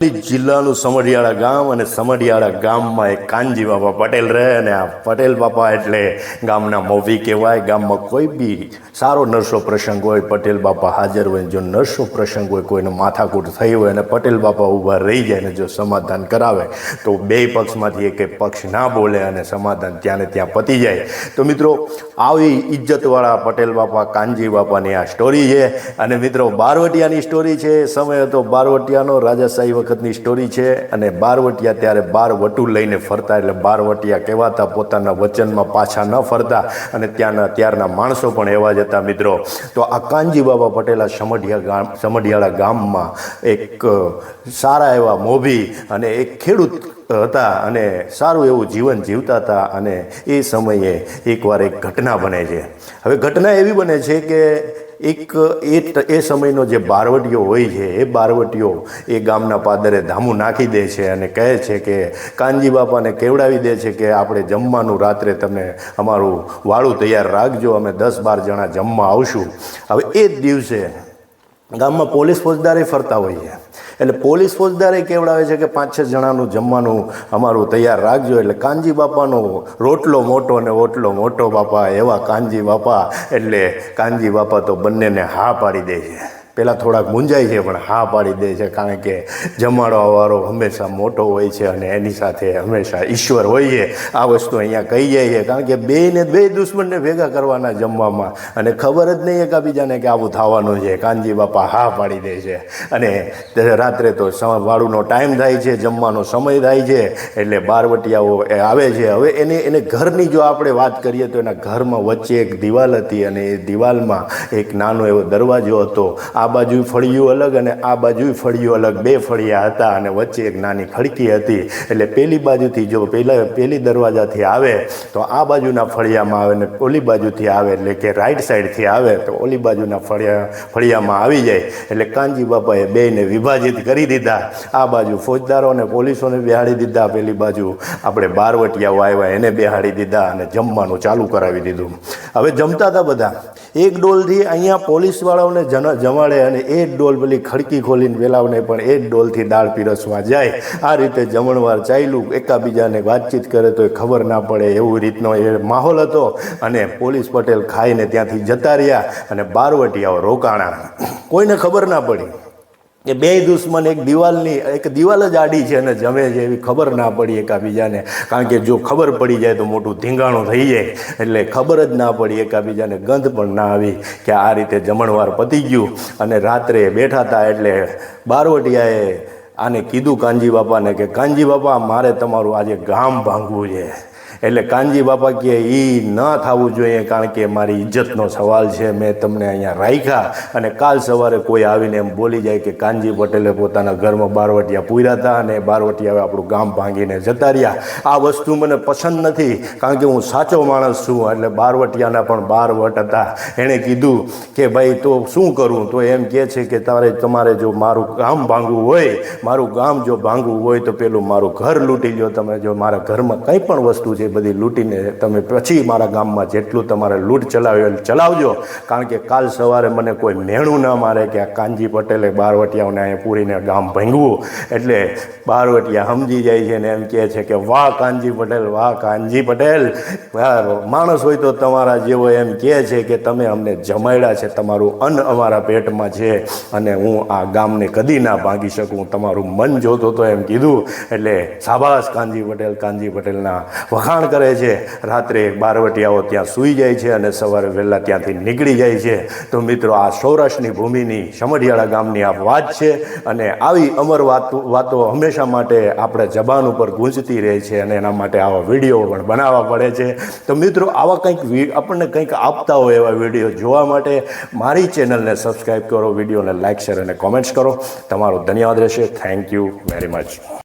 જિલ્લાનું સમઢિયાળા ગામ અને સમઢિયાળા ગામમાં એક કાનજી બાપા પટેલ રહે અને આ પટેલ બાપા એટલે ગામના મોભી કહેવાય. ગામમાં કોઈ બી સારો નરસો પ્રસંગ હોય, પટેલ બાપા હાજર હોય, જો નરસો પ્રસંગ હોય, કોઈને માથાકૂટ થઈ હોય અને પટેલ બાપા ઊભા રહી જાય ને જો સમાધાન કરાવે, તો બે પક્ષમાંથી એક પક્ષ ના બોલે અને સમાધાન ત્યાં ને ત્યાં પતી જાય. તો મિત્રો, આવી ઇજ્જતવાળા પટેલ બાપા, કાનજી બાપાની આ સ્ટોરી છે. અને મિત્રો, બારવટિયાની સ્ટોરી છે. સમય હતો બારવટિયાનો. રાજાશાહી વખતની સ્ટોરી છે અને બારવટિયા ત્યારે બાર વટું લઈને ફરતા એટલે બારવટિયા કહેવાતા પોતાના વચનમાં પાછા ન ફરતા અને ત્યાંના ત્યારના માણસો પણ એવા જ હતા મિત્રો. તો આ કાનજી બાબા પટેલા સમઢિયા ગામ, સમઢિયાળા ગામમાં એક સારા એવા મોભી અને એક ખેડૂત હતા અને સારું એવું જીવન જીવતા હતા અને એ સમયે એકવાર એક ઘટના બને છે. હવે ઘટના એવી બને છે કે એક, એ એ સમયનો જે બારવટીઓ હોય છે, એ બારવટીઓ એ ગામના પાદરે ધામું નાખી દે છે અને કહે છે કે, કાનજી બાપાને કેવડાવી દે છે કે આપણે જમવાનું રાત્રે તમે અમારું વાળું તૈયાર રાખજો, અમે દસ બાર જણા જમવા આવશું. હવે એ જ દિવસે ગામમાં પોલીસ ફોજદારે ફરતા હોઈએ. એટલે પોલીસ ફોજદારે કેવડાવે છે કે પાંચ છ જણાનું જમવાનું અમારું તૈયાર રાખજો. એટલે કાનજી બાપાનો રોટલો મોટો ને ઓટલો મોટો બાપા, એવા કાનજી બાપા. એટલે કાનજી બાપા તો બંનેને હા પાડી દે છે. પહેલાં થોડાક મૂંઝાય છે, પણ હા પાડી દે છે, કારણ કે જમાડવાવાળો હંમેશા મોટો હોય છે અને એની સાથે હંમેશા ઈશ્વર હોય છે. આ વસ્તુ અહીંયા કહી જાય છે, કારણ કે બેને બે દુશ્મનને ભેગા કરવાના જમવામાં અને ખબર જ નહીં એકાબીજાને કે આવું થવાનું છે. કાનજી બાપા હા પાડી દે છે. અને રાત્રે તો વાળુનો ટાઈમ થાય છે, જમવાનો સમય થાય છે, એટલે બારવટિયાઓ આવે છે. હવે એને એને ઘરની જો આપણે વાત કરીએ તો એના ઘરમાં વચ્ચે એક દિવાલ હતી અને એ દિવાલમાં એક નાનો એવો દરવાજો હતો. આ બાજુ ફળિયું અલગ અને આ બાજુ ફળિયું અલગ. બે ફળિયા હતા અને વચ્ચે એક નાની ખડકી હતી. એટલે પેલી બાજુથી જો પહેલા પેલી દરવાજાથી આવે, તો આ બાજુના ફળિયામાં આવે ને ઓલી બાજુથી આવે, એટલે કે રાઈટ સાઈડથી આવે, તો ઓલી બાજુના ફળિયા, ફળિયામાં આવી જાય. એટલે કાનજી બાપાએ બેને વિભાજિત કરી દીધા. આ બાજુ ફોજદારો અને પોલીસોને બેહાડી દીધા પેલી બાજુ. આપણે બારવટિયાઓ આવ્યા, એને બેહાડી દીધા અને જમવાનું ચાલુ કરાવી દીધું. હવે જમતા હતા બધા. એક ડોલથી અહીંયા પોલીસવાળાઓને જન, જમાડે અને એ જ ડોલ પેલી ખડકી ખોલીને પેલાવને પણ એ જ ડોલથી દાળ પીરસવા જાય. આ રીતે જમણવાર ચાલ્યું એકાબીજાને વાતચીત કરે તો એ ખબર ના પડે એવું રીતનો એ માહોલ હતો અને પોલીસ પટેલ ખાઈને ત્યાંથી જતા રહ્યા અને બારવટીયાઓ રોકાણા. કોઈને ખબર ના પડી. કે બે દુશ્મન એક દિવાલની, એક દિવાલ જ આડી છે અને જમે છે એવી ખબર ના પડી એકાબીજાને. કારણ કે જો ખબર પડી જાય તો મોટું ધીંગાણું થઈ જાય. એટલે ખબર જ ના પડી એકાબીજાને ગંધ પણ ના આવી કે આ રીતે જમણવાર પતી ગયું. અને રાત્રે બેઠા હતા એટલે બારવટિયાએ આને કીધું કાનજી બાપાને કે, કાનજી બાપા, મારે તમારું આજે ગામ ભાંગવું છે. એટલે કાનજી બાપા કહે એ ન થવું જોઈએ કારણ કે મારી ઇજ્જતનો સવાલ છે. મેં તમને અહીંયા રાખ્યા અને કાલ સવારે કોઈ આવીને એમ બોલી જાય કે કાનજી પટેલે પોતાના ઘરમાં બારવટિયા પૂર્યા હતા અને બારવટિયા આપણું ગામ ભાંગીને જતા રહ્યા. આ વસ્તુ મને પસંદ નથી કારણ કે હું સાચો માણસ છું એટલે બારવટિયાના પણ બાર વટ હતા. એણે કીધું કે ભાઈ, તો શું કરું? તો એમ કહે છે કે તારે તમારે જો મારું ગામ ભાંગવું હોય, મારું ગામ જો ભાંગવું હોય તો પેલું મારું ઘર લૂંટી લો તમે જો મારા ઘરમાં કંઈ પણ વસ્તુ છે બધી લૂંટીને તમે પછી મારા ગામમાં જેટલું તમારે લૂંટ ચલાવ્યો એટલે ચલાવજો. કારણ કે કાલ સવારે મને કોઈ મેણું ના મારે કે આ કાનજી પટેલે બારવટિયાઓને અહીંયા પૂરીને ગામ ભાંગવું. એટલે બારવટિયા સમજી જાય છે ને એમ કહે છે કે, વાહ કાનજી પટેલ, વાહ કાનજી પટેલ. માણસ હોય તો તમારા જેવો એમ કહે છે કે, તમે અમને જમાડ્યા છે, તમારું અન્ન અમારા પેટમાં છે અને હું આ ગામને કદી ના ભાંગી શકું. તમારું મન જોતો તો એમ કીધું. એટલે સાબાસ કાનજી પટેલ, કાનજી પટેલના વખાણ કરે છે. રાત્રે બારવટિયાઓ ત્યાં સૂઈ જાય છે અને સવારે વહેલા ત્યાંથી નીકળી જાય છે. તો મિત્રો, આ સૌરાષ્ટ્રની ભૂમિની સમઢિયાળા ગામની આ વાત છે અને આવી અમર વાતો વાતો હંમેશા માટે આપણે જબાન ઉપર ગૂંજતી રહે છે અને એના માટે આવા વીડિયો પણ બનાવવા પડે છે. તો મિત્રો, આવા કંઈક આપણને કંઈક આપતા હોય એવા વીડિયો જોવા માટે મારી ચેનલને સબસ્ક્રાઈબ કરો, વિડીયોને લાઇક, શેર અને કોમેન્ટ્સ કરો. તમારો ધન્યવાદ રહેશે. Thank you very much.